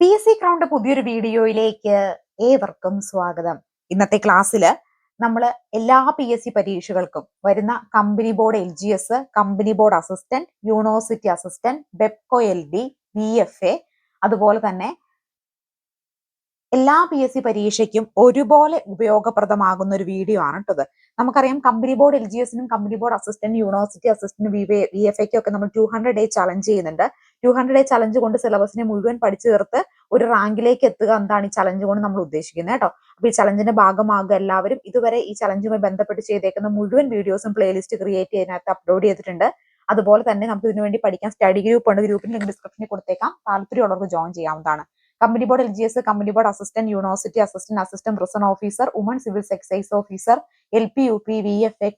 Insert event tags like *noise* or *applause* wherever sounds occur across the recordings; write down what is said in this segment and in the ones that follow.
P S C crowned പുതിയൊരു വീഡിയോയിലേക്ക് ഏവർക്കും സ്വാഗതം. ഇന്നത്തെ ക്ലാസ്സിൽ നമ്മൾ എല്ലാ പി എസ് സി പരീക്ഷകൾക്കും വരുന്ന company board L G S company board assistant university assistant Bevco L D B F A അതുപോലെ തന്നെ എല്ലാ പി എസ് സി പരീക്ഷയ്ക്കും ഒരുപോലെ ഉപയോഗപ്രദമാകുന്ന ഒരു വീഡിയോ ആണ് കേട്ടത് നമുക്കറിയാം company board L G എസിനും company board assistant university assistant V F എക്കും ഒക്കെ നമ്മൾ ടു ഹൺഡ്രഡ് ഡേ ചലഞ്ച് ചെയ്യുന്നുണ്ട്. ടു ഹൺഡ്രഡ് ചലഞ്ച് കൊണ്ട് സിലബസിനെ മുഴുവൻ പഠിച്ചു തീർത്ത് ഒരു റാങ്കിലേക്ക് എത്തുക എന്താണ് ഈ ചലഞ്ച് കൊണ്ട് നമ്മൾ ഉദ്ദേശിക്കുന്നത് കേട്ടോ. അപ്പൊ ഈ ചലഞ്ചിന്റെ ഭാഗമാകുക എല്ലാവരും ഇതുവരെ ഈ ചലഞ്ചുമായി ബന്ധപ്പെട്ട് ചെയ്തേക്കുന്ന മുഴുവൻ വീഡിയോസും പ്ലേലിസ്റ്റ് ക്രിയേറ്റ് ചെയ്യുന്നതിനകത്ത് അപ്ലോഡ് ചെയ്തിട്ടുണ്ട്. അതുപോലെ തന്നെ നമുക്ക് ഇതിനു വേണ്ടി പഠിക്കാൻ സ്റ്റഡി ഗ്രൂപ്പ് ഉണ്ട്. ഗ്രൂപ്പിന് ലിങ്ക് ഡിസ്ക്രിപ്ഷനിൽ കൊടുത്തേക്കാം. താല്പര്യമുള്ളവർക്ക് ജോയിൻ ചെയ്യാവുന്നതാണ്. Company board L G S company board assistant university assistant assistant prison officer woman civil excise officer L P U P V F A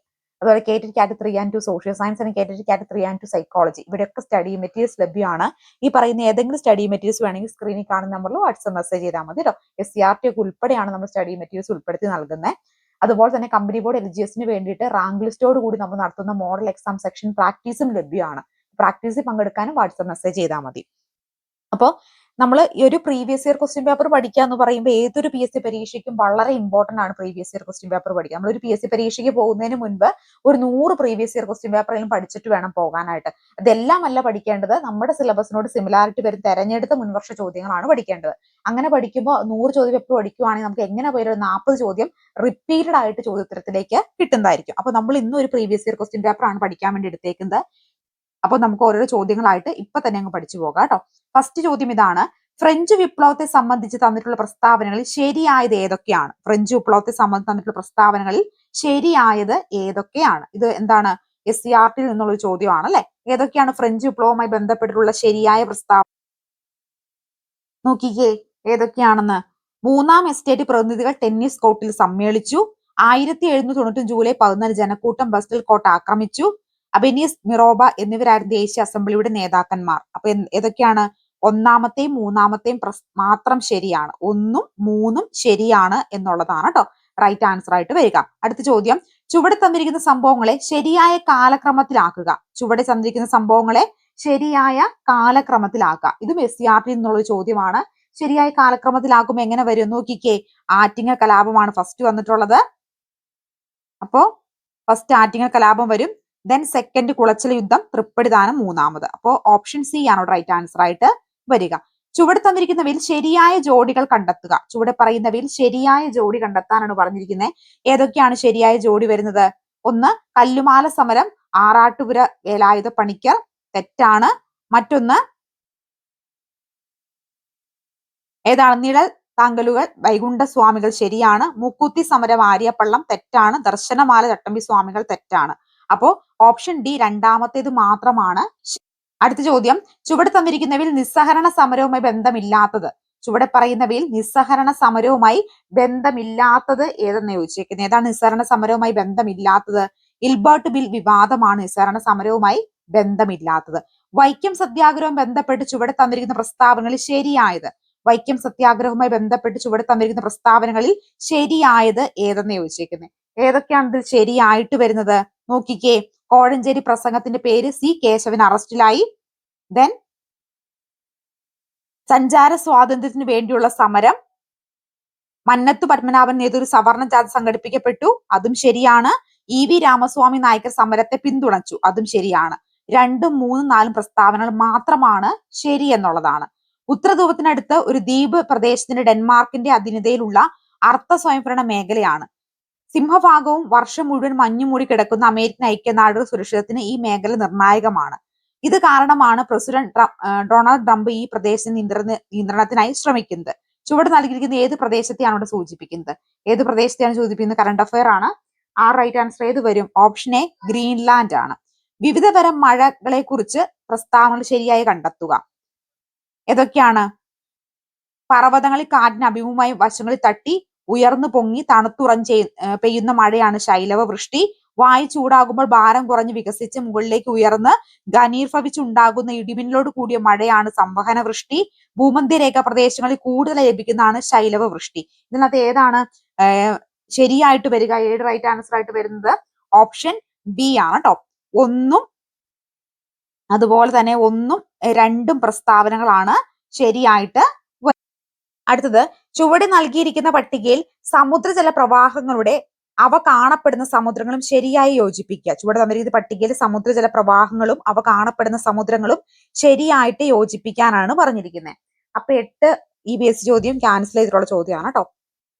അതുപോലെ KTET cat three and two social science and KTET cat three and two psychology ഇവിടെയൊക്കെ study materials ലഭ്യമാണ്. ഈ പറയുന്ന ഏതെങ്കിലും study materials വേണമെങ്കിൽ സ്ക്രീനിൽ കാണുന്ന നമ്പറിൽ വാട്സ്ആപ്പ് മെസ്സേജ് ചെയ്താൽ മതി കേട്ടോ എസ് സി ആർ ടി ഒക്കെ ഉൾപ്പെടെയാണ് നമ്മൾ സ്റ്റഡി മെറ്റീരിയൽസ് ഉൾപ്പെടുത്തി നൽകുന്നത് അതുപോലെ തന്നെ കമ്പനി ബോർഡ് എൽ ജി എസിന് വേണ്ടിയിട്ട് റാങ്ക് ലിസ്റ്റോട് കൂടി നമ്മൾ നടത്തുന്ന മോഡൽ എക്സാം സെക്ഷൻ പ്രാക്ടീസും ലഭ്യമാണ്. പ്രാക്ടീസിൽ പങ്കെടുക്കാനും വാട്സ്ആപ്പ് മെസ്സേജ് ചെയ്താൽ മതി. അപ്പോൾ നമ്മൾ ഈ ഒരു പ്രീവിയസ് ഇയർ ക്വസ്റ്റ്യൻ പേപ്പർ പഠിക്കുക എന്ന് പറയുമ്പോൾ ഏതൊരു പി എസ് സി പരീക്ഷയ്ക്കും വളരെ ഇമ്പോർട്ടന്റ് ആണ് പ്രീവിയസ് ഇയർ ക്വസ്റ്റ്യൻ പേപ്പർ പഠിക്കുക നമ്മളൊരു പി എസ് സി പരീക്ഷയ്ക്ക് പോകുന്നതിന് മുൻപ് ഒരു നൂറ് പ്രീവിയസ് ഇയർ ക്വസ്റ്റ്യൻ പേപ്പറെങ്കിലും പഠിച്ചിട്ട് വേണം പോകാനായിട്ട്. അതെല്ലാം അല്ല പഠിക്കേണ്ടത്. നമ്മുടെ സിലബസിനോട് സിമിലാരിറ്റി വരും. തെരഞ്ഞെടുത്ത മുൻവർഷ ചോദ്യങ്ങളാണ് പഠിക്കേണ്ടത്. അങ്ങനെ പഠിക്കുമ്പോൾ നൂറ് ചോദ്യം പേപ്പർ പഠിക്കുവാണെങ്കിൽ നമുക്ക് എങ്ങനെ പോയാലും ഒരു നാൽപ്പത് ചോദ്യം റിപ്പീറ്റഡ് ആയിട്ട് ചോദ്യോത്തരത്തിലേക്ക് കിട്ടുന്നതായിരിക്കും. അപ്പൊ നമ്മൾ ഇന്നും ഒരു പ്രീവിയസ് ഇയർ ക്വസ്റ്റ്യൻ പേപ്പർ ആണ് പഠിക്കാൻ വേണ്ടി എടുത്തേക്കുന്നത്. അപ്പൊ നമുക്ക് ഓരോരോ ചോദ്യങ്ങളായിട്ട് ഇപ്പൊ തന്നെ അങ്ങ് പഠിച്ചു പോകാം കേട്ടോ. ഫസ്റ്റ് ചോദ്യം ഇതാണ് ഫ്രഞ്ച് വിപ്ലവത്തെ സംബന്ധിച്ച് തന്നിട്ടുള്ള പ്രസ്താവനകളിൽ ശരിയായത് ഏതൊക്കെയാണ്? ഫ്രഞ്ച് വിപ്ലവത്തെ സംബന്ധിച്ച് തന്നിട്ടുള്ള പ്രസ്താവനകളിൽ ശരിയായത് ഏതൊക്കെയാണ്? ഇത് എന്താണ്? എസ് സി ആർ ടിയിൽ നിന്നുള്ള ഒരു ചോദ്യമാണ് അല്ലെ? ഏതൊക്കെയാണ് ഫ്രഞ്ച് വിപ്ലവവുമായി ബന്ധപ്പെട്ടിട്ടുള്ള ശരിയായ പ്രസ്താവന നോക്കിക്കേ ഏതൊക്കെയാണെന്ന്. മൂന്നാം എസ്റ്റേറ്റ് പ്രതിനിധികൾ ടെന്നീസ് കോർട്ടിൽ സമ്മേളിച്ചു. ആയിരത്തി എഴുന്നൂറ്റി തൊണ്ണൂറ്റി ജൂലൈ പതിനാല് ജനക്കൂട്ടം ബസ്റ്റൽ കോട്ട ആക്രമിച്ചു. അബെനീസ് മിറോബ എന്നിവരായിരുന്നു ദേശീയ അസംബ്ലിയുടെ നേതാക്കന്മാർ. അപ്പൊ ഏതൊക്കെയാണ്? ഒന്നാമത്തെയും മൂന്നാമത്തെയും മാത്രം ശരിയാണ്. ഒന്നും മൂന്നും ശരിയാണ് എന്നുള്ളതാണ് കേട്ടോ റൈറ്റ് ആൻസർ ആയിട്ട് വരിക. അടുത്ത ചോദ്യം. ചുവടെ തന്നിരിക്കുന്ന സംഭവങ്ങളെ ശരിയായ കാലക്രമത്തിലാക്കുക. ചുവടെ തന്നിരിക്കുന്ന സംഭവങ്ങളെ ശരിയായ കാലക്രമത്തിലാക്കുക. ഇതും എസ് സി ആർ ടി എന്നുള്ള ചോദ്യമാണ്. ശരിയായ കാലക്രമത്തിലാക്കുമ്പോൾ എങ്ങനെ വരും? നോക്കിക്കേ. ആറ്റിങ്ങൽ കലാപമാണ് ഫസ്റ്റ് വന്നിട്ടുള്ളത്. അപ്പോ ഫസ്റ്റ് ആറ്റിങ്ങൽ കലാപം വരും. ദെൻ സെക്കൻഡ് കുളച്ചിൽ യുദ്ധം തൃപ്പടിദാനം മൂന്നാമത്. അപ്പോൾ ഓപ്ഷൻ സി ആണ് റൈറ്റ് ആൻസർ ആയിട്ട് വരിക. ചുവടെ തന്നിരിക്കുന്നവയിൽ ശരിയായ ജോഡികൾ കണ്ടെത്തുക. ചുവടെ പറയുന്നവയിൽ ശരിയായ ജോഡി കണ്ടെത്താനാണ് പറഞ്ഞിരിക്കുന്നത് ഏതൊക്കെയാണ് ശരിയായ ജോഡി വരുന്നത്? ഒന്ന് കല്ലുമാല സമരം ആറാട്ടുപുര വേലായുധ പണിക്കർ തെറ്റാണ്. മറ്റൊന്ന് ഏതാണ്? നിഴൽ താങ്കലുകൾ വൈകുണ്ഠ സ്വാമികൾ ശരിയാണ്. മുക്കുത്തി സമരം ആര്യപ്പള്ളം തെറ്റാണ്. ദർശനമാല ചട്ടമ്പി സ്വാമികൾ തെറ്റാണ്. അപ്പോ ഓപ്ഷൻ ഡി രണ്ടാമത്തേത് മാത്രമാണ്. അടുത്ത ചോദ്യം ചുവടെ തന്നിരിക്കുന്നവയിൽ നിസ്സഹരണ സമരവുമായി ബന്ധമില്ലാത്തത്. ചുവടെ പറയുന്നവയിൽ നിസ്സഹരണ സമരവുമായി ബന്ധമില്ലാത്തത് ഏതെന്ന് ചോദിച്ചേക്കുന്നത് ഏതാണ് നിസ്സഹരണ സമരവുമായി ബന്ധമില്ലാത്തത്? ഇൽബർട്ട് ബിൽ വിവാദമാണ് നിസ്സഹരണ സമരവുമായി ബന്ധമില്ലാത്തത്. വൈക്കം സത്യാഗ്രഹവും ബന്ധപ്പെട്ട് ചുവടെ തന്നിരിക്കുന്ന പ്രസ്താവനകളിൽ ശരിയായത്? വൈക്കം സത്യാഗ്രഹവുമായി ബന്ധപ്പെട്ട് ചുവടെ തന്നിരിക്കുന്ന പ്രസ്താവനകളിൽ ശരിയായത് ഏതെന്ന് ചോദിച്ചേക്കുന്നത് ഏതൊക്കെയാണ് ഇതിൽ ശരിയായിട്ട് വരുന്നത്? നോക്കിക്കേ. കോഴഞ്ചേരി പ്രസംഗത്തിന്റെ പേര് സി കേശവൻ അറസ്റ്റിലായി. ദെൻ സഞ്ചാര സ്വാതന്ത്ര്യത്തിന് വേണ്ടിയുള്ള സമരം. മന്നത്ത് പത്മനാഭൻ നേതൃ സവർണ ജാഥ സംഘടിപ്പിക്കപ്പെട്ടു. അതും ശരിയാണ്. ഇ വി രാമസ്വാമി നായക്കർ സമരത്തെ പിന്തുണച്ചു. അതും ശരിയാണ്. രണ്ടും മൂന്നും നാലും പ്രസ്താവനകൾ മാത്രമാണ് ശരി എന്നുള്ളതാണ്. ഉത്തരധ്രുവത്തിനടുത്ത് ഒരു ദ്വീപ് പ്രദേശത്തിന്റെ ഡെൻമാർക്കിന്റെ അധീനതയിലുള്ള അർത്ഥ സ്വയംഭരണ മേഖലയാണ്. സിംഹഭാഗവും വർഷം മുഴുവൻ മഞ്ഞു മൂടി കിടക്കുന്ന അമേരിക്കൻ ഐക്യനാടുകൾ സുരക്ഷിതത്തിന് ഈ മേഖല നിർണായകമാണ്. ഇത് കാരണമാണ് പ്രസിഡന്റ് ഡൊണാൾഡ് ട്രംപ് ഈ പ്രദേശ നിയന്ത്രണ നിയന്ത്രണത്തിനായി ശ്രമിക്കുന്നത്. ചുവട് നൽകിയിരിക്കുന്ന ഏത് പ്രദേശത്തെയാണ് ഇവിടെ സൂചിപ്പിക്കുന്നത്? ഏത് പ്രദേശത്തെയാണ് സൂചിപ്പിക്കുന്നത്? കറണ്ട് അഫയർ ആണ്. ആ റൈറ്റ് ആൻസർ ഏത് വരും? ഓപ്ഷൻ എ ഗ്രീൻലാൻഡ് ആണ്. വിവിധ തരം മഴകളെ കുറിച്ച് പ്രസ്താവനകൾ ശരിയായി കണ്ടെത്തുക. ഏതൊക്കെയാണ്? പർവതങ്ങളിൽ കാറ്റിന് അഭിമുഖമായി വശങ്ങളിൽ തട്ടി ഉയർന്നു പൊങ്ങി തണുത്തുറം പെയ്യുന്ന മഴയാണ് ശൈലവ വൃഷ്ടി. വായു ചൂടാകുമ്പോൾ ഭാരം കുറഞ്ഞ് വികസിച്ച് മുകളിലേക്ക് ഉയർന്ന് ഘനീർഭവിച്ചുണ്ടാകുന്ന ഇടിമിന്നലോട് കൂടിയ മഴയാണ് സംവഹന വൃഷ്ടി. ഭൂമധ്യരേഖ പ്രദേശങ്ങളിൽ കൂടുതൽ ലഭിക്കുന്നതാണ് ശൈലവ വൃഷ്ടി. ഇതിനകത്ത് ഏതാണ്? ശരിയായിട്ട് വരിക ഏഴ് റൈറ്റ് ആൻസർ ആയിട്ട് വരുന്നത്? ഓപ്ഷൻ ബി ആണ് കേട്ടോ ഒന്നും അതുപോലെ തന്നെ ഒന്നും രണ്ടും പ്രസ്താവനകളാണ് ശരിയായിട്ട് അടുത്തത് ചുവടെ നൽകിയിരിക്കുന്ന പട്ടികയിൽ സമുദ്രജല പ്രവാഹങ്ങളുടെ അവ കാണപ്പെടുന്ന സമുദ്രങ്ങളും ശരിയായി യോജിപ്പിക്കുക. ചുവടെ തന്നിരിക്കുന്ന പട്ടികയിൽ സമുദ്രജല പ്രവാഹങ്ങളും അവ കാണപ്പെടുന്ന സമുദ്രങ്ങളും ശരിയായിട്ട് യോജിപ്പിക്കാനാണ് പറഞ്ഞിരിക്കുന്നത് അപ്പൊ എട്ട് ഇ ബി എസ് ചോദ്യം ക്യാൻസൽ ചെയ്തിട്ടുള്ള ചോദ്യമാണ് കേട്ടോ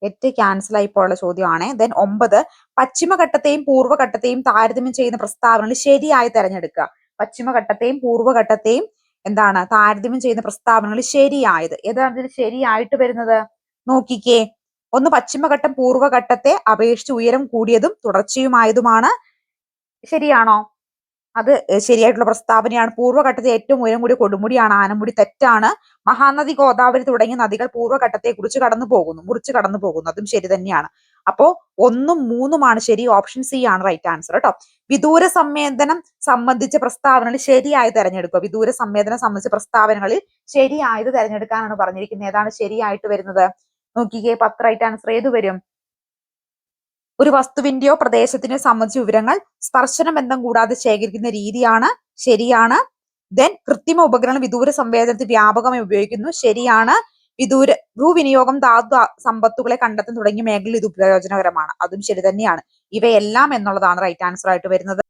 എട്ട് ക്യാൻസൽ ആയിപ്പോഴുള്ള ചോദ്യമാണ്. ദെൻ ഒമ്പത് പശ്ചിമഘട്ടത്തെയും പൂർവഘട്ടത്തെയും താരതമ്യം ചെയ്യുന്ന പ്രസ്താവനകൾ ശരിയായി തെരഞ്ഞെടുക്കുക. പശ്ചിമഘട്ടത്തെയും പൂർവഘട്ടത്തെയും എന്താണ് താരതമ്യം ചെയ്യുന്ന പ്രസ്താവനകൾ ശരിയായത്. ഏതാണ് ഇതിൽ ശരിയായിട്ട് വരുന്നത്? നോക്കിക്കേ. ഒന്ന് പശ്ചിമഘട്ടം പൂർവഘട്ടത്തെ അപേക്ഷിച്ച് ഉയരം കൂടിയതും തുടർച്ചയുമായതുമാണ്. ശരിയാണോ? അത് ശരിയായിട്ടുള്ള പ്രസ്താവനയാണ്. പൂർവഘട്ടത്തിൽ ഏറ്റവും ഉയരം കൂടിയ കൊടുമുടിയാണ് ആനമുടി തെറ്റാണ്. മഹാനദി ഗോദാവരി തുടങ്ങിയ നദികൾ പൂർവഘട്ടത്തെ കുറിച്ച് കടന്നു പോകുന്നു മുറിച്ച് കടന്നു പോകുന്നു. അതും ശരി തന്നെയാണ്. അപ്പോ ഒന്നും മൂന്നുമാണ് ശരി ഓപ്ഷൻ സി ആണ് റൈറ്റ് ആൻസർ കേട്ടോ. വിദൂര സംവേദനം സംബന്ധിച്ച പ്രസ്താവനകൾ ശരിയായി തെരഞ്ഞെടുക്കുക. വിദൂര സംവേദനം സംബന്ധിച്ച പ്രസ്താവനകളിൽ ശരിയായത് തെരഞ്ഞെടുക്കാനാണ് പറഞ്ഞിരിക്കുന്നത്. ഏതാണ് ശരിയായിട്ട് വരുന്നത്? നോക്കിക്കേ പത്ത് റൈറ്റ് ആൻസർ ഏത് വരും? ഒരു വസ്തുവിന്റെയോ പ്രദേശത്തിനെ സംബന്ധിച്ച വിവരങ്ങൾ സ്പർശന ബന്ധം കൂടാതെ ശേഖരിക്കുന്ന രീതിയാണ് ശരിയാണ്. ദെൻ കൃത്രിമ ഉപകരണം വിദൂര സംവേദനത്തിൽ വ്യാപകമായി ഉപയോഗിക്കുന്നു. ശരിയാണ്. വിദൂര ഭൂവിനിയോഗം ധാതു സമ്പത്തുകളെ കണ്ടെത്താൻ തുടങ്ങിയ മേഖലയിൽ ഇത് പ്രയോജനകരമാണ്. അതും ശരി തന്നെയാണ്. ഇവയെല്ലാം എന്നുള്ളതാണ് റൈറ്റ് ആൻസർ ആയിട്ട് വരുന്നത്.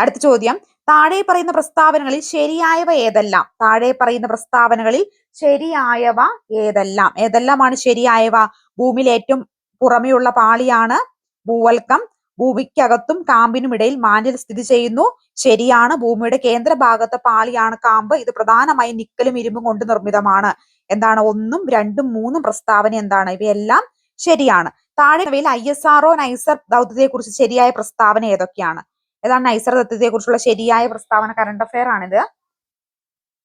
അടുത്ത ചോദ്യം. താഴെ പറയുന്ന പ്രസ്താവനകളിൽ ശരിയായവ ഏതെല്ലാം? താഴെ പറയുന്ന പ്രസ്താവനകളിൽ ശരിയായവ ഏതെല്ലാം? ഏതെല്ലാമാണ് ശരിയായവ? ഭൂമിയിൽ ഏറ്റവും പുറമെയുള്ള പാളിയാണ് ഭൂവൽക്കം ഭൂമിക്കകത്തും കാമ്പിനും ഇടയിൽ മാന്യത സ്ഥിതി ചെയ്യുന്നു. ശരിയാണ്. ഭൂമിയുടെ കേന്ദ്ര ഭാഗത്തെ പാളിയാണ് കാമ്പ്. ഇത് പ്രധാനമായും നിക്കലും ഇരുമ്പും കൊണ്ട് നിർമ്മിതമാണ്. എന്താണ്? ഒന്നും രണ്ടും മൂന്നും പ്രസ്താവന എന്താണ്? ഇവയെല്ലാം ശരിയാണ്. താഴെവയിൽ I S R O NISAR ദൗത്യത്തെ കുറിച്ച് ശരിയായ പ്രസ്താവന ഏതൊക്കെയാണ്? ഏതാണ് നൈസർ ദൗത്യത്തെ കുറിച്ചുള്ള ശരിയായ പ്രസ്താവന? കറണ്ട് അഫയർ ആണിത്.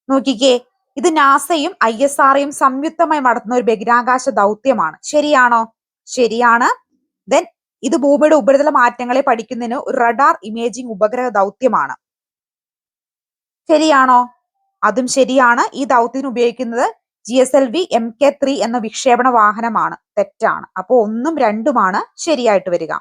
നോക്കിക്കേ. ഇത് നാസയും ഐ എസ് ആർഒയും സംയുക്തമായി നടത്തുന്ന ഒരു ബഹിരാകാശ ദൗത്യമാണ്. ശരിയാണോ? ശരിയാണ്. ദെൻ ഇത് ഭൂമിയുടെ ഉപരിതല മാറ്റങ്ങളെ പഠിക്കുന്നതിന് ഒരു റഡാർ ഇമേജിംഗ് ഉപഗ്രഹ ദൗത്യമാണ്. ശരിയാണോ? അതും ശരിയാണ്. ഈ ദൗത്യത്തിന് ഉപയോഗിക്കുന്നത് G S L V M K three എന്ന വിക്ഷേപണ വാഹനമാണ്. തെറ്റാണ്. അപ്പോൾ ഒന്നും രണ്ടുമാണ് ശരിയായിട്ട് വരിക.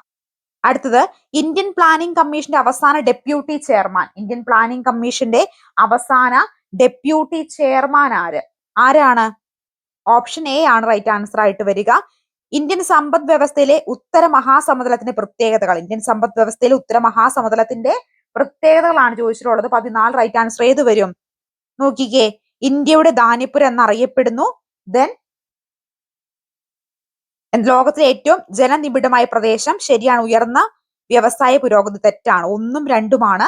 അടുത്തത് ഇന്ത്യൻ പ്ലാനിംഗ് കമ്മീഷന്റെ അവസാന ഡെപ്യൂട്ടി ചെയർമാൻ ഇന്ത്യൻ പ്ലാനിംഗ് കമ്മീഷന്റെ അവസാന ഡെപ്യൂട്ടി ചെയർമാൻ ആര്? ആരാണ്? ഓപ്ഷൻ എ ആണ് റൈറ്റ് ആൻസർ ആയിട്ട് വരിക. ഇന്ത്യൻ സമ്പദ് വ്യവസ്ഥയിലെ ഉത്തര മഹാസമതലത്തിന്റെ പ്രത്യേകതകൾ. ഇന്ത്യൻ സമ്പദ് വ്യവസ്ഥയിലെ ഉത്തര മഹാസമതലത്തിന്റെ പ്രത്യേകതകളാണ് ചോദിച്ചിട്ടുള്ളത്. പതിനാല് റൈറ്റ് ആൻസർ ഏത് വരും? നോക്കിക്കേ. ഇന്ത്യയുടെ ധാന്യപ്പുര എന്നറിയപ്പെടുന്നു. ദെൻ ലോകത്തിലെ ഏറ്റവും ജനനിബിഡമായ പ്രദേശം ശരിയാണ്. ഉയർന്ന വ്യവസായ പുരോഗതി തെറ്റാണ്. ഒന്നും രണ്ടുമാണ്.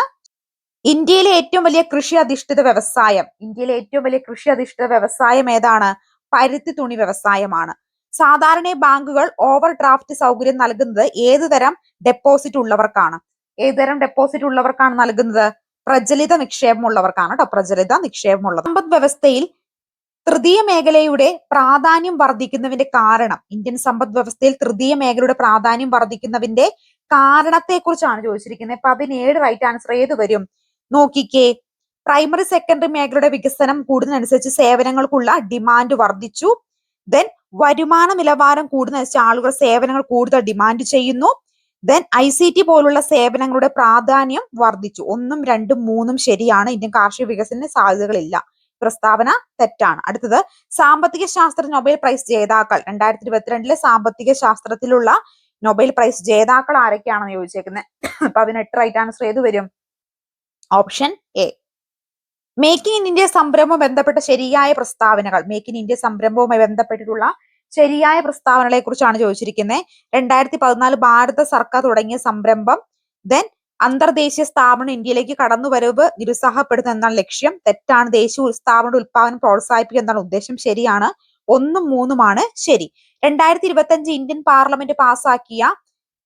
ഇന്ത്യയിലെ ഏറ്റവും വലിയ കൃഷി അധിഷ്ഠിത വ്യവസായം. ഇന്ത്യയിലെ ഏറ്റവും വലിയ കൃഷി അധിഷ്ഠിത വ്യവസായം ഏതാണ്? പരുത്തി തുണി വ്യവസായമാണ്. സാധാരണ ബാങ്കുകൾ ഓവർ ഡ്രാഫ്റ്റ് സൗകര്യം നൽകുന്നത് ഏത് തരം ഡെപ്പോസിറ്റ് ഉള്ളവർക്കാണ്? ഏതുതരം ഡെപ്പോസിറ്റ് ഉള്ളവർക്കാണ് നൽകുന്നത്? പ്രചലിത നിക്ഷേപം ഉള്ളവർക്കാണ് കേട്ടോ പ്രചലിത നിക്ഷേപമുള്ളത്. സമ്പദ് വ്യവസ്ഥയിൽ തൃതീയ മേഖലയുടെ പ്രാധാന്യം വർദ്ധിക്കുന്നതിന്റെ കാരണം ഇന്ത്യൻ സമ്പദ് വ്യവസ്ഥയിൽ തൃതീയ മേഖലയുടെ പ്രാധാന്യം വർദ്ധിക്കുന്നതിന്റെ കാരണത്തെ കുറിച്ചാണ് ചോദിച്ചിരിക്കുന്നത് പതിനേഴ് റൈറ്റ് ആൻസർ ഏത് വരും? നോക്കിക്കേ പ്രൈമറി സെക്കൻഡറി മേഖലയുടെ വികസനം കൂടുന്നതനുസരിച്ച് സേവനങ്ങൾക്കുള്ള ഡിമാൻഡ് വർദ്ധിച്ചു. ദെൻ വരുമാന നിലവാരം കൂടുന്നതിനനുസരിച്ച് ആളുകൾ സേവനങ്ങൾ കൂടുതൽ ഡിമാൻഡ് ചെയ്യുന്നു. ദെൻ ഐ സി ടി പോലുള്ള സേവനങ്ങളുടെ പ്രാധാന്യം വർദ്ധിച്ചു. ഒന്നും രണ്ടും മൂന്നും ശരിയാണ്. ഇന്ത്യൻ കാർഷിക വികസന സാധ്യതകളില്ല. പ്രസ്താവന തെറ്റാണ്. അടുത്തത് സാമ്പത്തിക ശാസ്ത്ര നൊബേൽ പ്രൈസ് ജേതാക്കൾ. രണ്ടായിരത്തി ഇരുപത്തിരണ്ടിലെ സാമ്പത്തിക ശാസ്ത്രത്തിലുള്ള നൊബേൽ പ്രൈസ് ജേതാക്കൾ ആരൊക്കെയാണെന്ന് ചോദിച്ചേക്കുന്നത് *coughs* പതിനെട്ട് റൈറ്റ് ആൻസർ ഏത് വരും? Option A make in India സംരംഭം ബന്ധപ്പെട്ട ശരിയായ പ്രസ്താവനകൾ. മേക്ക് ഇൻ ഇന്ത്യ സംരംഭവുമായി ബന്ധപ്പെട്ടിട്ടുള്ള ശരിയായ പ്രസ്താവനകളെ കുറിച്ചാണ് ചോദിച്ചിരിക്കുന്നത് രണ്ടായിരത്തി പതിനാല് ഭാരത സർക്കാർ തുടങ്ങിയ സംരംഭം ദെൻ അന്തർദേശീയ സ്ഥാപനം ഇന്ത്യയിലേക്ക് കടന്നുവരവ് നിരുത്സാഹപ്പെടുത്തുന്ന എന്നാണ് ലക്ഷ്യം. തെറ്റാണ്. ദേശീയ സ്ഥാപന ഉൽപാദനം പ്രോത്സാഹിപ്പിക്കുക എന്നാണ് ഉദ്ദേശം. ശരിയാണ്. ഒന്നും മൂന്നുമാണ് ശരി. രണ്ടായിരത്തി ഇരുപത്തി അഞ്ച് ഇന്ത്യൻ പാർലമെന്റ് പാസാക്കിയ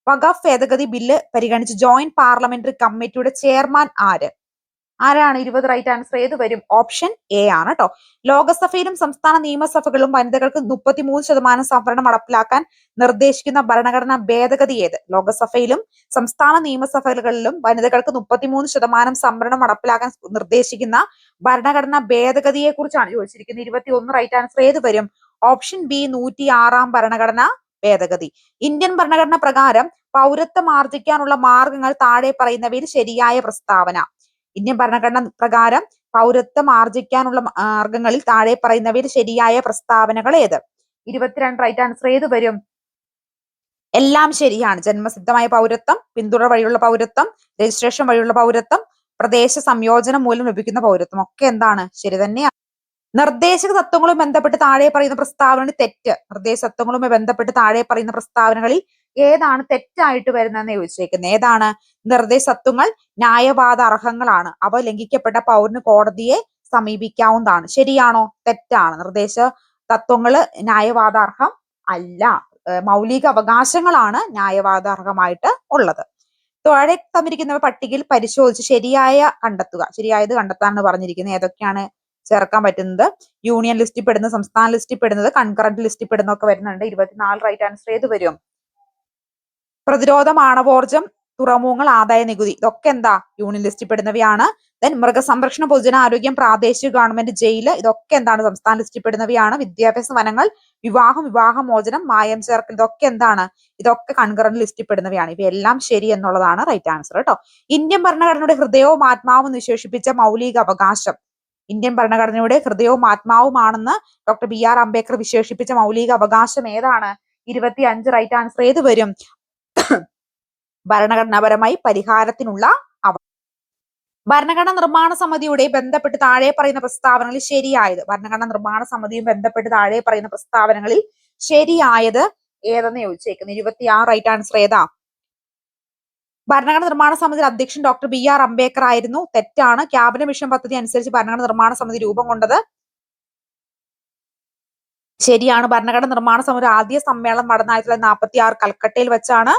വഖഫ് ഭേദഗതി ബില്ല് പരിഗണിച്ച് ജോയിന്റ് പാർലമെന്ററി കമ്മിറ്റിയുടെ ചെയർമാൻ ആര്? ആരാണ് ഇരുപത് റൈറ്റ് ആൻസർ ഏത് വരും? ഓപ്ഷൻ എ ആണ് കേട്ടോ ലോകസഭയിലും സംസ്ഥാന നിയമസഭകളിലും വനിതകൾക്ക് മുപ്പത്തിമൂന്ന് ശതമാനം സംവരണം നടപ്പിലാക്കാൻ നിർദ്ദേശിക്കുന്ന ഭരണഘടനാ ഭേദഗതി ഏത്? ലോകസഭയിലും സംസ്ഥാന നിയമസഭകളിലും വനിതകൾക്ക് മുപ്പത്തിമൂന്ന് ശതമാനം സംവരണം നടപ്പിലാക്കാൻ നിർദ്ദേശിക്കുന്ന ഭരണഘടനാ ഭേദഗതിയെ കുറിച്ചാണ് ചോദിച്ചിരിക്കുന്നത്. ഇരുപത്തി ഒന്ന് റൈറ്റ് ആൻസർ ഏത് വരും? ഓപ്ഷൻ ബി നൂറ്റി ആറാം ഭരണഘടന ഭേദഗതി. ഇന്ത്യൻ ഭരണഘടന പ്രകാരം പൗരത്വം ആർജിക്കാനുള്ള മാർഗങ്ങൾ താഴെ പറയുന്നവയിൽ ശരിയായ പ്രസ്താവന. ഇന്ത്യൻ ഭരണഘടന പ്രകാരം പൗരത്വം ആർജിക്കാനുള്ള മാർഗങ്ങളിൽ താഴെ പറയുന്നവയിൽ ശരിയായ പ്രസ്താവനകൾ ഏത്? ഇരുപത്തിരണ്ട് റൈറ്റ് ആൻസർ ഏത് വരും? എല്ലാം ശരിയാണ്. ജന്മസിദ്ധമായ പൗരത്വം പിന്തുണ വഴിയുള്ള പൗരത്വം രജിസ്ട്രേഷൻ വഴിയുള്ള പൗരത്വം പ്രദേശ സംയോജനം മൂലം ലഭിക്കുന്ന പൗരത്വം ഒക്കെ എന്താണ്? ശരി തന്നെയാണ് നിർദ്ദേശക തത്വങ്ങളുമായി ബന്ധപ്പെട്ട് താഴെ പറയുന്ന പ്രസ്താവനകളിൽ തെറ്റ്. നിർദ്ദേശ തത്വങ്ങളുമായി ബന്ധപ്പെട്ട് താഴെ പറയുന്ന പ്രസ്താവനകളിൽ ഏതാണ് തെറ്റായിട്ട് വരുന്നതെന്ന് ചോദിച്ചേക്കുന്നത്? ഏതാണ് നിർദ്ദേശത്വങ്ങൾ ന്യായവാദ അർഹങ്ങളാണ്? അവ ലംഘിക്കപ്പെട്ട പൗരന് കോടതിയെ സമീപിക്കാവുന്നതാണ്. ശരിയാണോ? തെറ്റാണ്. നിർദ്ദേശ തത്വങ്ങൾ ന്യായവാദാർഹം അല്ല. മൗലിക അവകാശങ്ങളാണ് ന്യായവാദാർഹമായിട്ട് ഉള്ളത്. താഴെ തന്നിരിക്കുന്ന പട്ടികയിൽ പരിശോധിച്ച് ശരിയായ കണ്ടെത്തുക. ശരിയായത് കണ്ടെത്താനാണ് പറഞ്ഞിരിക്കുന്നത്. ഏതൊക്കെയാണ് ചേർക്കാൻ പറ്റുന്നത്? യൂണിയൻ ലിസ്റ്റിൽ പെടുന്നത് സംസ്ഥാന ലിസ്റ്റിൽ പെടുന്നത് കൺകറന്റ് ലിസ്റ്റിൽ പെടുന്നതൊക്കെ വരുന്നുണ്ട്. ഇരുപത്തിനാല് റൈറ്റ് ആൻസർ ഏത് വരും? പ്രതിരോധം ആണവോർജം തുറമുഖങ്ങൾ ആദായ നികുതി ഇതൊക്കെ എന്താ? യൂണിയൻ ലിസ്റ്റിൽ പെടുന്നവയാണ്. ദെൻ മൃഗസംരക്ഷണ പൊതുജനാരോഗ്യം പ്രാദേശിക ഗവൺമെന്റ് ജയിൽ ഇതൊക്കെ എന്താണ്? സംസ്ഥാന ലിസ്റ്റിൽ പെടുന്നവയാണ്. വിദ്യാഭ്യാസ വനങ്ങൾ വിവാഹം വിവാഹമോചനം മായം ചേർക്കൽ ഇതൊക്കെ എന്താണ്? ഇതൊക്കെ കൺകറന്റ് ലിസ്റ്റിൽ പെടുന്നവയാണ്. ഇവയെല്ലാം ശരി എന്നുള്ളതാണ് റൈറ്റ് ആൻസർ കേട്ടോ ഇന്ത്യൻ ഭരണഘടനയുടെ ഹൃദയവും ആത്മാവും വിശേഷിപ്പിച്ച മൗലിക അവകാശം. ഇന്ത്യൻ ഭരണഘടനയുടെ ഹൃദയവും ആത്മാവുമാണെന്ന് ഡോക്ടർ ബി ആർ അംബേദ്കർ വിശേഷിപ്പിച്ച മൗലിക അവകാശം ഏതാണ്? ഇരുപത്തി അഞ്ച് റൈറ്റ് ആൻസർ ഏത് വരും? ഭരണഘടനാപരമായി പരിഹാരത്തിനുള്ള ഭരണഘടനാ നിർമ്മാണ സമിതിയുടെ ബന്ധപ്പെട്ട് താഴെ പറയുന്ന പ്രസ്താവനകളിൽ ശരിയായത്. ഭരണഘടനാ നിർമ്മാണ സമിതിയും ബന്ധപ്പെട്ട് താഴെ പറയുന്ന പ്രസ്താവനകളിൽ ശരിയായത് ഏതെന്ന് ചോദിച്ചേക്കുന്നത് ഇരുപത്തിയാറ് റൈറ്റ് ആൻസർ ഏതാ? ഭരണഘടന നിർമ്മാണ സമിതി അധ്യക്ഷൻ ഡോക്ടർ ബി ആർ അംബേദ്കർ ആയിരുന്നു. തെറ്റാണ്. ക്യാബിനറ്റ് മിഷൻ പദ്ധതി അനുസരിച്ച് ഭരണഘടന നിർമ്മാണ സമിതി രൂപം കൊണ്ടത് ശരിയാണ്. ഭരണഘടന നിർമ്മാണ സമിതി ആദ്യ സമ്മേളനം നടന്ന ആയിരത്തി തൊള്ളായിരത്തി നാൽപ്പത്തി ആറ് കൽക്കട്ടയിൽ വെച്ചാണ്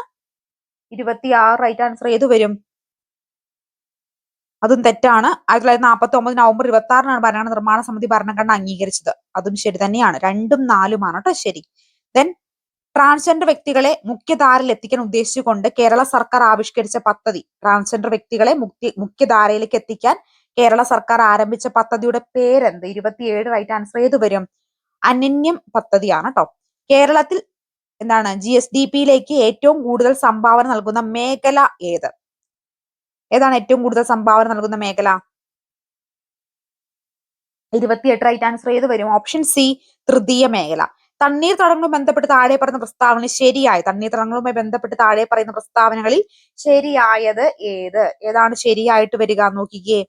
ഇരുപത്തിയാറ് റൈറ്റ് ആൻസർ ഏത് വരും? അതും തെറ്റാണ്. ആയിരത്തി തൊള്ളായിരത്തി നാൽപ്പത്തി ഒമ്പത് നവംബർ ഇരുപത്തി ആറിനാണ് ഭരണ നിർമ്മാണ സമിതി ഭരണഘടന അംഗീകരിച്ചത്. അതും ശരി തന്നെയാണ്. രണ്ടും നാലുമാണ് കേട്ടോ ശരി. ദെൻ ട്രാൻസ്ജെൻഡർ വ്യക്തികളെ മുഖ്യധാരയിൽ എത്തിക്കാൻ ഉദ്ദേശിച്ചുകൊണ്ട് കേരള സർക്കാർ ആവിഷ്കരിച്ച പദ്ധതി. ട്രാൻസ്ജെൻഡർ വ്യക്തികളെ മുക്തി മുഖ്യധാരയിലേക്ക് എത്തിക്കാൻ കേരള സർക്കാർ ആരംഭിച്ച പദ്ധതിയുടെ പേരെന്ത്? ഇരുപത്തിയേഴ് റൈറ്റ് ആൻസർ ഏത് വരും? അനന്യം പദ്ധതിയാണ് കേട്ടോ കേരളത്തിൽ എന്താണ്? ജി എസ് ഡി പിയിലേക്ക് ഏറ്റവും കൂടുതൽ സംഭാവന നൽകുന്ന മേഖല ഏത്? ഏതാണ് ഏറ്റവും കൂടുതൽ സംഭാവന നൽകുന്ന മേഖല? ഇരുപത്തിയെട്ട് റൈറ്റ് ആൻസർ ഏത് വരും? ഓപ്ഷൻ സി തൃതീയ മേഖല. തണ്ണീർത്തടങ്ങളുമായി ബന്ധപ്പെട്ട് താഴെ പറയുന്ന പ്രസ്താവന ശരിയായ തണ്ണീർത്തടങ്ങളുമായി ബന്ധപ്പെട്ട് താഴെ പറയുന്ന പ്രസ്താവനകളിൽ ശരിയായത് ഏത്? ഏതാണ് ശരിയായിട്ട് വരിക നോക്കിക്കേ.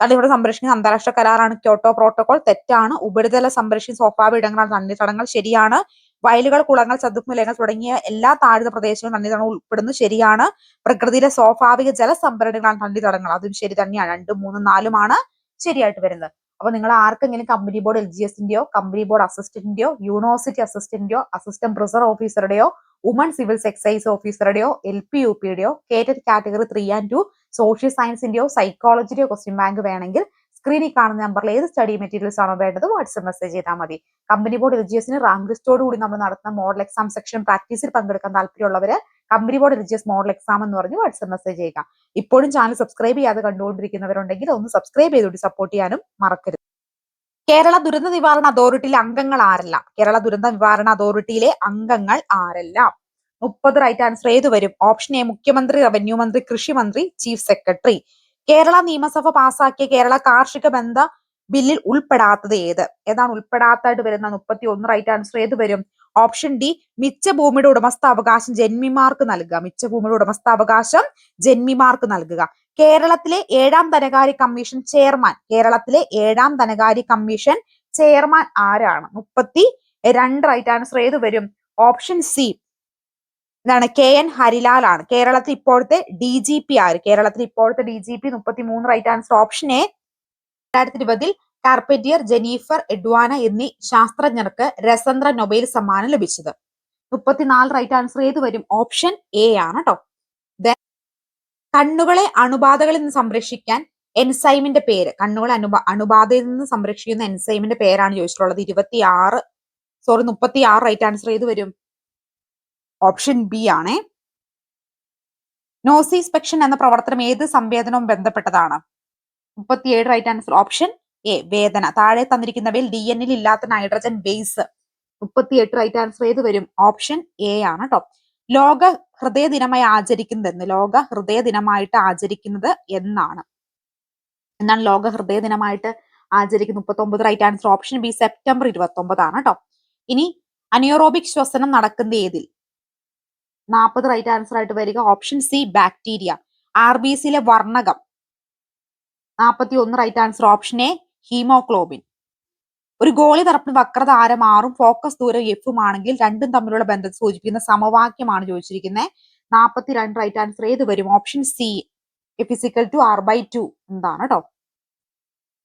തണ്ണീർത്തട സംരക്ഷിക്കുന്ന അന്താരാഷ്ട്ര കരാറാണ്. ക്യോട്ടോ പ്രോട്ടോകോൾ തെറ്റാണ്. ഉപരിതല സംരക്ഷിക്കുന്ന സ്വഭാവ ഇടങ്ങളാണ് തണ്ണീർ തടങ്ങൾ ശരിയാണ്. വയലുകൾ കുളങ്ങൾ ചതുപ്പുനിലങ്ങൾ തുടങ്ങിയ എല്ലാ താഴ്ന്ന പ്രദേശങ്ങളും തണ്ണീർത്തടങ്ങൾ ഉൾപ്പെടുന്നു. ശരിയാണ്. പ്രകൃതിയിലെ സ്വാഭാവിക ജലസംഭരണികളാണ് തണ്ണീർത്തടങ്ങൾ അതും ശരി തന്നെയാണ്. രണ്ടും മൂന്നും നാലുമാണ് ശരിയായിട്ട് വരുന്നത്. അപ്പൊ നിങ്ങൾ ആർക്കെങ്കിലും കമ്പനി ബോർഡ് എൽ ജി എസിന്റെയോ കമ്പനി ബോർഡ് അസിസ്റ്റന്റിന്റെയോ യൂണിവേഴ്സിറ്റി അസിസ്റ്റന്റിന്റെയോ അസിസ്റ്റന്റ് പ്രിസർ ഓഫീസറുടെയോ വുമൺ സിവിൽ എക്സൈസ് ഓഫീസറുടെയോ L P U പിയുടെയോ KTET category three and two social സയൻസിന്റെയോ സൈക്കോളജിയുടെയോ ക്വസ്റ്റ്യൻ ബാങ്ക് വേണമെങ്കിൽ സ്ക്രീനിൽ കാണുന്ന നമ്പറിൽ ഏത് സ്റ്റഡി മെറ്റീരിയൽസ് ആണോ വേണ്ടത് വാട്സ്ആപ്പ് മെസ്സേജ് ചെയ്താൽ മതി. കമ്പനി ബോർഡ് എസിന് റാങ്ക് ലിസ്റ്റോട് കൂടി നമ്മൾ നടത്തുന്ന മോഡൽ എക്സാം സെക്ഷൻ പ്രാക്ടീസിൽ പങ്കെടുക്കാൻ താല്പര്യമുള്ളവര് company board S model exam എന്ന് പറഞ്ഞ് വാട്സ്ആപ്പ് മെസ്സേജ് ചെയ്യുക ഇപ്പോഴും ചാനൽ സബ്സ്ക്രൈബ് ചെയ്യാതെ കണ്ടുകൊണ്ടിരിക്കുന്നവരുണ്ടെങ്കിൽ ഒന്ന് സബ്സ്ക്രൈബ് ചെയ്തുകൊണ്ട് സപ്പോർട്ട് ചെയ്യാനും മറക്കരുത്. കേരള ദുരന്ത നിവാരണ അതോറിറ്റിയിലെ അംഗങ്ങൾ ആരല്ല? കേരള ദുരന്ത നിവാരണ അതോറിറ്റിയിലെ അംഗങ്ങൾ ആരല്ല? മുപ്പത് റൈറ്റ് ആൻസർ ഏത് വരും? ഓപ്ഷൻ എ മുഖ്യമന്ത്രി റവന്യൂ മന്ത്രി കൃഷി മന്ത്രി ചീഫ് സെക്രട്ടറി കേരള നിയമസഭ പാസാക്കിയ കേരള കാർഷിക ബന്ധ ബില്ലിൽ ഉൾപ്പെടാത്തത് ഏത്? ഏതാണ് ഉൾപ്പെടാത്തതായിട്ട് വരുന്ന മുപ്പത്തി ഒന്ന് റൈറ്റ് ആൻസർ ഏത് വരും? ഓപ്ഷൻ ഡി മിച്ച ഭൂമിയുടെ ഉടമസ്ഥാവകാശം ജന്മിമാർക്ക് നൽകുക. മിച്ച ഭൂമിയുടെ ഉടമസ്ഥാവകാശം ജന്മിമാർക്ക് നൽകുക. കേരളത്തിലെ ഏഴാം ധനകാര്യ കമ്മീഷൻ ചെയർമാൻ. കേരളത്തിലെ ഏഴാം ധനകാര്യ കമ്മീഷൻ ചെയർമാൻ ആരാണ്? മുപ്പത്തി രണ്ട് റൈറ്റ് ആൻസർ ഏത് വരും? ഓപ്ഷൻ സി ഇതാണ് കെ എൻ ഹരിലാൽ ആണ്. കേരളത്തിൽ ഇപ്പോഴത്തെ ഡി ജി പി ആര്? കേരളത്തിൽ ഇപ്പോഴത്തെ ഡി ജി പി മുപ്പത്തി മൂന്ന് റൈറ്റ് ആൻസർ ഓപ്ഷൻ എ രണ്ടായിരത്തി ഇരുപതിൽ കാർപ്പറ്റിയർ ജെനീഫർ എഡ്വാന എന്നീ ശാസ്ത്രജ്ഞർക്ക് രസന്ദ്ര നൊബേൽ സമ്മാനം ലഭിച്ചത്. മുപ്പത്തിനാല് റൈറ്റ് ആൻസർ ഏത് വരും? ഓപ്ഷൻ എ ആണ് കേട്ടോ കണ്ണുകളെ അണുബാധകളിൽ നിന്ന് സംരക്ഷിക്കാൻ എൻസൈമിന്റെ പേര്. കണ്ണുകളെ അണുബ അണുബാധയിൽ നിന്ന് സംരക്ഷിക്കുന്ന എൻസൈമിന്റെ പേരാണ് ചോദിച്ചിട്ടുള്ളത്. ഇരുപത്തി ആറ് സോറി മുപ്പത്തി ആറ് റൈറ്റ് ആൻസർ ഏത് വരും? ഓപ്ഷൻ ബി ആണേ. നോസിസ്പെക്ഷൻ എന്ന പ്രവർത്തനം ഏത് സംവേദനവും ബന്ധപ്പെട്ടതാണ്? മുപ്പത്തിയേഴ് റൈറ്റ് ആൻസർ ഓപ്ഷൻ എ വേദന. താഴെ തന്നിരിക്കുന്നവയിൽ ഡി എന്നിൽ ഇല്ലാത്ത നൈട്രജൻ ബേസ് മുപ്പത്തിയെട്ട് റൈറ്റ് ആൻസർ ഏത് വരും? ഓപ്ഷൻ എ ആണ് കേട്ടോ ലോക ഹൃദയ ദിനമായി ആചരിക്കുന്നത് എന്ന് ലോക ഹൃദയ ദിനമായിട്ട് ആചരിക്കുന്നത് എന്നാണ്. എന്നാണ് ലോക ഹൃദയ ദിനമായിട്ട് ആചരിക്കുന്നത് മുപ്പത്തി ഒമ്പത് right answer option B September ഇരുപത്തി ഒമ്പതാണ് കേട്ടോ ഇനി അനിയോറോബിക് ശ്വസനം നടക്കുന്ന ഏതിൽ? നാൽപ്പത് റൈറ്റ് ആൻസർ ആയിട്ട് വരിക. Option C bacteria R B സിയിലെ വർണകം. നാൽപ്പത്തി ഒന്ന് right answer option A haemoglobin ഒരു ഗോളി തറപ്പിന് വക്രത ആരം ആറും ഫോക്കസ് ദൂരം എഫും ആണെങ്കിൽ രണ്ടും തമ്മിലുള്ള ബന്ധത്തെ സൂചിപ്പിക്കുന്ന സമവാക്യമാണ് ചോദിച്ചിരിക്കുന്നത് നാൽപ്പത്തി രണ്ട് റൈറ്റ് ആൻസർ ഏത് വരും? Option C physical two R by two എന്താണ് കേട്ടോ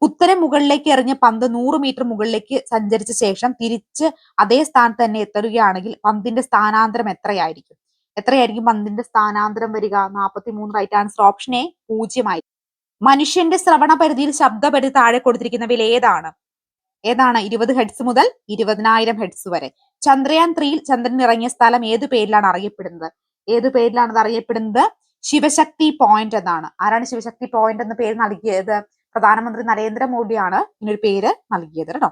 കുത്തനെ മുകളിലേക്ക് എറിഞ്ഞ പന്ത് നൂറ് മീറ്റർ മുകളിലേക്ക് സഞ്ചരിച്ച ശേഷം തിരിച്ച് അതേ സ്ഥാനത്ത് തന്നെ എത്തുകയാണെങ്കിൽ പന്തിന്റെ സ്ഥാനാന്തരം എത്രയായിരിക്കും? എത്രയായിരിക്കും പന്തിന്റെ സ്ഥാനാന്തരം വരിക? നാൽപ്പത്തി മൂന്ന് റൈറ്റ് ആൻസർ ഓപ്ഷൻ എ പൂജ്യമായി. മനുഷ്യന്റെ ശ്രവണ പരിധിയിൽ ശബ്ദപരിധി താഴെ കൊടുത്തിരിക്കുന്നവയിൽ ഏതാണ്? ഏതാണ്? ഇരുപത് ഹെഡ്സ് മുതൽ ഇരുപതിനായിരം ഹെഡ്സ് വരെ. ചന്ദ്രയാൻ ത്രീയിൽ ചന്ദ്രൻ ഇറങ്ങിയ സ്ഥലം ഏത് പേരിലാണ് അറിയപ്പെടുന്നത്? ഏത് പേരിലാണ് അത് അറിയപ്പെടുന്നത്? ശിവശക്തി പോയിന്റ് എന്നാണ്. ആരാണ് ശിവശക്തി പോയിന്റ് എന്ന പേര് നൽകിയത്? പ്രധാനമന്ത്രി നരേന്ദ്രമോദിയാണ് ഇതിനൊരു പേര് നൽകിയത് കേട്ടോ.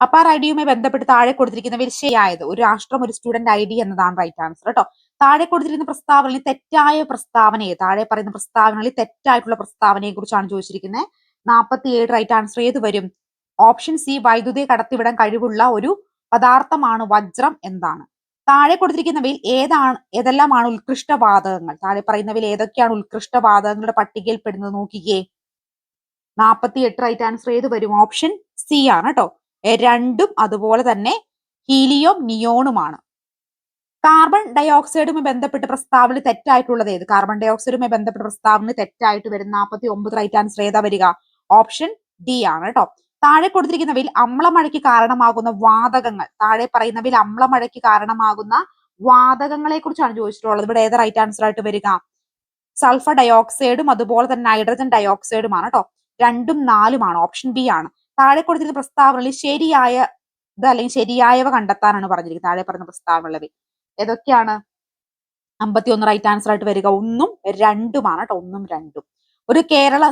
അപ്പാർ ഐഡിയുമായി ബന്ധപ്പെട്ട് താഴെ കൊടുത്തിരിക്കുന്ന ശരിയായത് ഒരു രാഷ്ട്രം ഒരു സ്റ്റുഡന്റ് ഐ ഡി എന്നതാണ് റൈറ്റ് ആൻസർ കേട്ടോ താഴെ കൊടുത്തിരിക്കുന്ന പ്രസ്താവനയിൽ തെറ്റായ പ്രസ്താവനയെ താഴെ പറയുന്ന പ്രസ്താവനകളിൽ തെറ്റായിട്ടുള്ള പ്രസ്താവനയെ കുറിച്ചാണ് ചോദിച്ചിരിക്കുന്നത് നാൽപ്പത്തി ഏഴ് റൈറ്റ് ആൻസർ ഏത് വരും? ഓപ്ഷൻ സി വൈദ്യുതിയെ കടത്തിവിടാൻ കഴിവുള്ള ഒരു പദാർത്ഥമാണ് വജ്രം എന്താണ് താഴെ കൊടുത്തിരിക്കുന്നവയിൽ ഏതാണ് ഏതെല്ലാമാണ് ഉത്കൃഷ്ട വാതകങ്ങൾ? താഴെ പറയുന്നവയിൽ ഏതൊക്കെയാണ് ഉത്കൃഷ്ട വാതകങ്ങളുടെ പട്ടികയിൽ പെടുന്നത് നോക്കിക്കേ. നാൽപ്പത്തി എട്ട് റൈറ്റ് ആൻസർ ഏത് വരും? ഓപ്ഷൻ സി ആണ് കേട്ടോ രണ്ടും അതുപോലെ തന്നെ ഹീലിയം നിയോണുമാണ്. കാർബൺ ഡയോക്സൈഡുമായി ബന്ധപ്പെട്ട് പ്രസ്താവന തെറ്റായിട്ടുള്ളത് ഏത്? കാർബൺ ഡയോക്സൈഡുമായി ബന്ധപ്പെട്ട പ്രസ്താവന തെറ്റായിട്ട് വരുന്ന നാൽപ്പത്തി ഒമ്പത് റൈറ്റ് ആൻസർ ഏതാ വരിക? ഓപ്ഷൻ ഡി ആണ് കേട്ടോ. താഴെ കൊടുത്തിരിക്കുന്നവയിൽ അമ്ലമഴയ്ക്ക് കാരണമാകുന്ന വാതകങ്ങൾ താഴെ പറയുന്നവയിൽ അമ്ലമഴയ്ക്ക് കാരണമാകുന്ന വാതകങ്ങളെ കുറിച്ചാണ് ചോദിച്ചിട്ടുള്ളത്. ഇവിടെ ഏത് റൈറ്റ് ആൻസർ ആയിട്ട് വരിക? സൾഫർ ഡയോക്സൈഡും അതുപോലെ തന്നെ നൈട്രജൻ ഡയോക്സൈഡുമാണ് കേട്ടോ. രണ്ടും നാലുമാണ് ഓപ്ഷൻ ബി ആണ്. താഴെ കൊടുത്തിരുന്ന പ്രസ്താവനകളിൽ ശരിയായ ഇത് അല്ലെങ്കിൽ ശരിയായവ കണ്ടെത്താനാണ് പറഞ്ഞിരിക്കുന്നത്. താഴെ പറഞ്ഞ പ്രസ്താവനകളിൽ. ഏതൊക്കെയാണ്? അമ്പത്തി ഒന്ന് റൈറ്റ് ആൻസർ ആയിട്ട് വരിക. ഒന്നും രണ്ടുമാണ് കേട്ടോ. ഒന്നും രണ്ടും. ഒരു കേരള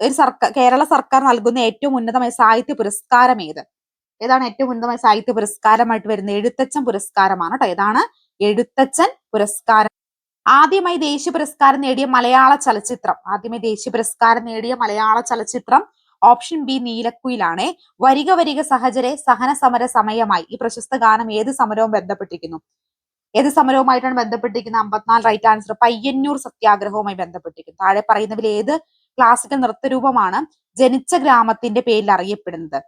ഒരു സർക്കാർ കേരള സർക്കാർ നൽകുന്ന ഏറ്റവും ഉന്നതമായ സാഹിത്യ പുരസ്കാരം ഏത്? ഏതാണ് ഏറ്റവും ഉന്നതമായ സാഹിത്യ പുരസ്കാരമായിട്ട് വരുന്നത്? എഴുത്തച്ഛൻ പുരസ്കാരമാണ് കേട്ടോ. ഏതാണ്? എഴുത്തച്ഛൻ പുരസ്കാരം. ആദ്യമായി ദേശീയ പുരസ്കാരം നേടിയ മലയാള ചലച്ചിത്രം. ആദ്യമായി ദേശീയ പുരസ്കാരം നേടിയ മലയാള ചലച്ചിത്രം ഓപ്ഷൻ ബി നീലക്കുയിലാണ്. വരിക വരിക സഹചരെ സഹന സമര സമയമായി. ഈ പ്രശസ്ത ഗാനം ഏത് സമരവും ബന്ധപ്പെട്ടിരിക്കുന്നു? ഏത് സമരവുമായിട്ടാണ് ബന്ധപ്പെട്ടിരിക്കുന്നത്? അമ്പത്തിനാല് റൈറ്റ് ആൻസർ പയ്യന്നൂർ സത്യാഗ്രഹവുമായി ബന്ധപ്പെട്ടിരിക്കുന്നു. താഴെ പറയുന്നതിൽ ഏത് ക്ലാസിക്കൽ നൃത്തരൂപമാണ് ജനിച്ച ഗ്രാമത്തിന്റെ പേരിൽ അറിയപ്പെടുന്നത്?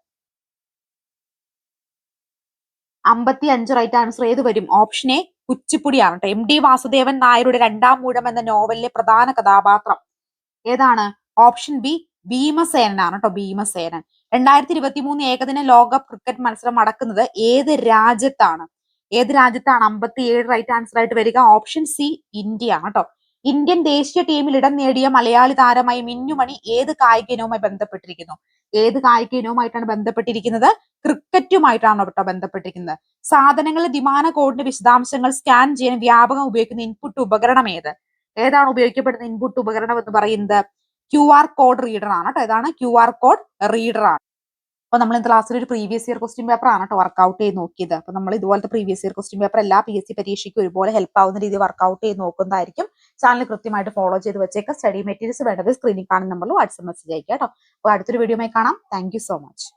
അമ്പത്തി അഞ്ച് റൈറ്റ് ആൻസർ ഏത് വരും? ഓപ്ഷൻ എ കുച്ചിപ്പുടിയാണ് കേട്ടോ. എം ഡി വാസുദേവൻ നായരുടെ രണ്ടാം മൂഴം എന്ന നോവലിലെ പ്രധാന കഥാപാത്രം. ഏതാണ്? ഓപ്ഷൻ ബി ഭീമസേനനാണ് കേട്ടോ ഭീമസേനൻ. രണ്ടായിരത്തി ഇരുപത്തി മൂന്ന് ഏകദിന ലോകകപ്പ് ക്രിക്കറ്റ് മത്സരം നടക്കുന്നത് ഏത് രാജ്യത്താണ്? ഏത് രാജ്യത്താണ്? അമ്പത്തി ഏഴ് റൈറ്റ് ആൻസർ ആയിട്ട് വരിക. ഓപ്ഷൻ സി ഇന്ത്യ ആണ് കേട്ടോ. ഇന്ത്യൻ ദേശീയ ടീമിൽ ഇടം നേടിയ മലയാളി താരമായി മിന്നുമണി ഏത് കായിക ഇനവുമായി ബന്ധപ്പെട്ടിരിക്കുന്നു? ഏത് കായിക ഇനവുമായിട്ടാണ് ബന്ധപ്പെട്ടിരിക്കുന്നത്? ക്രിക്കറ്റുമായിട്ടാണ് കേട്ടോ ബന്ധപ്പെട്ടിരിക്കുന്നത്. സാധനങ്ങളിൽ വിമാന കോഡിന്റെ വിശദാംശങ്ങൾ സ്കാൻ ചെയ്യാൻ വ്യാപകം ഉപയോഗിക്കുന്ന ഇൻപുട്ട് ഉപകരണം ഏത്? ഏതാണ് ഉപയോഗിക്കപ്പെടുന്ന ഇൻപുട്ട് ഉപകരണം എന്ന് പറയുന്നത്? ക്യു ആർ കോഡ് റീഡർ ആണ് കേട്ടോ. ഇതാണ് ക്യു ആർ കോഡ് റീഡർ ആണ്. അപ്പൊ നമ്മൾ ഇന്ന് ക്ലാസ്സിൽ ഒരു പ്രീവിയസ് ഇയർ ക്വസ്റ്റ്യൻ പേപ്പർ ആണ് കേട്ടോ വർക്കൗട്ട് ചെയ്ത് നോക്കിയത്. അപ്പൊ നമ്മൾ ഇതുപോലത്തെ പ്രീവിയസ് ഇയർ ക്വസ്റ്റ്യൻ പേപ്പർ എല്ലാ പി എസ് സി പരീക്ഷയ്ക്കും ഒരുപോലെ ഹെൽപ്പ് ആവുന്ന രീതിയിൽ വർക്കൗട്ട് ചെയ്ത് നോക്കുന്നതായിരിക്കും. ചാനൽ കൃത്യമായിട്ട് ഫോളോ ചെയ്ത് വെച്ചേക്കാം. സ്റ്റഡി മെറ്റീരിയൽസ് വേണ്ടത് സ്ക്രീനിൽ കാണുന്ന നമ്മൾ വാട്സ്ആപ്പ് മെസ്സേജ് അയക്കാം കേട്ടോ. അപ്പോൾ അടുത്തൊരു വീഡിയോ കാണാം. Thank so much